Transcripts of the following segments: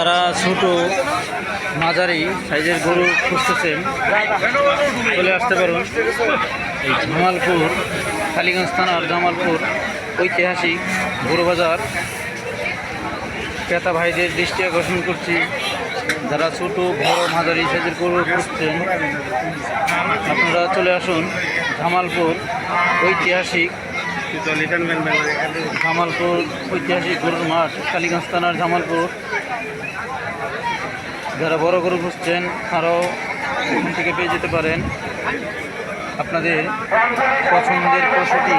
যারা ছোট মাঝারি সাইজের গরু খুঁজতেছেন, চলে আসতে পারুন। এই জামালপুর, কালীগঞ্জ থানার জামালপুর ঐতিহাসিক গরু বাজার। ক্রেতা ভাইদের দৃষ্টি আকর্ষণ করছি। যারা ছোট, বড়, মাঝারি সাইজের গরু খুঁজছেন আপনারা চলে আসুন জামালপুর ঐতিহাসিক জামালপুর ঐতিহাসিক গরুর মাঠ, কালীগঞ্জ থানার জামালপুর। যারা বড় গরু খুঁজছেন আরও এখান থেকে পেয়ে যেতে পারেন। আপনাদের পছন্দের পশুটি।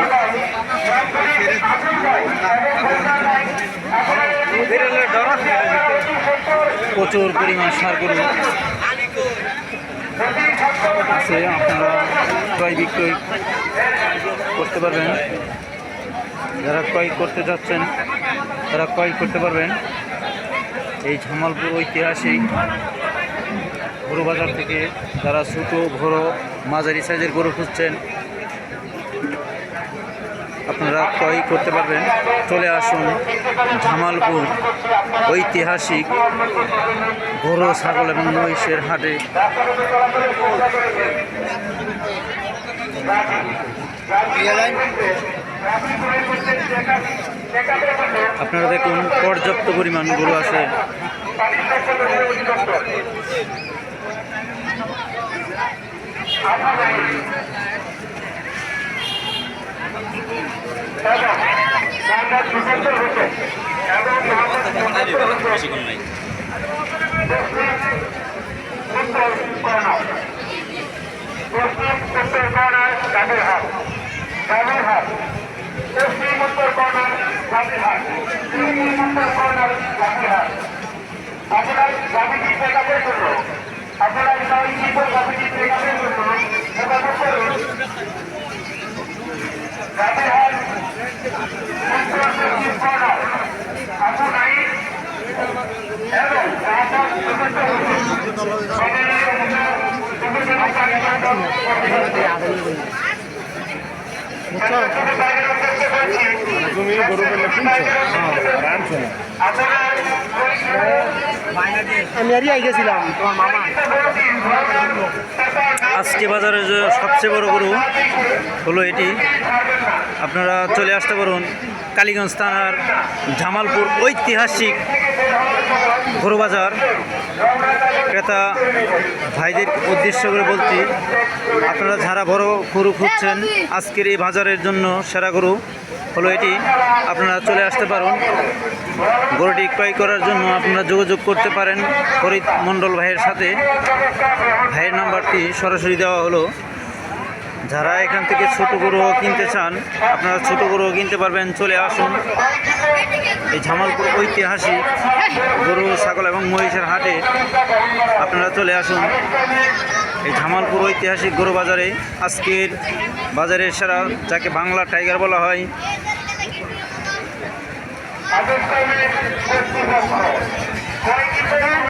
প্রচুর পরিমাণ সার গরু আছে, আপনারা ক্রয় বিক্রয় করতে পারবেন। যারা ক্রয় করতে যাচ্ছেন, তারা ক্রয় করতে পারবেন। এই জামালপুর ঐতিহাসিক গরু বাজার থেকে যারা ছোটো, বড়, মাঝারি সাইজের গরু খুঁজছেন, আপনারা ক্রয় করতে পারবেন। চলে আসুন জামালপুর ঐতিহাসিক গরু, ছাগল এবং মহিষের হাটে। আপনারা দেখুন পর্যাপ্ত পরিমাণ গরু আছে উত্তর তুমি আমি গেছিলাম আজকে বাজারে যে সবচেয়ে বড় গরু হলো এটি। আপনারা চলে আসতে পারুন কালীগঞ্জ থানার জামালপুর ঐতিহাসিক গরু বাজার। ক্রেতা ভাইদের উদ্দেশ্য করে বলছি, আপনারা যারা বড় গরু খুঁজছেন, আজকের এই বাজারের জন্য সেরা গরু হলো এটি। আপনারা চলে আসতে পারুন। গরুটি ক্রয় করার জন্য আপনারা যোগাযোগ করতে পারেন ফরিদ মণ্ডল ভাইয়ের সাথে। ভাইয়ের নাম্বারটি সরাসরি দেওয়া হলো। যারা এখান থেকে ছোট গরুও কিনতে চান, আপনারা ছোট গরুও কিনতে পারবেন। চলে আসুন। এই ঝামালপুর ঐতিহাসিক গরু, ছাগল এবং মহিষের হাটে আপনারা চলে আসুন। এই ঝামালপুর ঐতিহাসিক গরু বাজারে আজকের বাজারের সেরা, যাকে বাংলা টাইগার বলা হয়।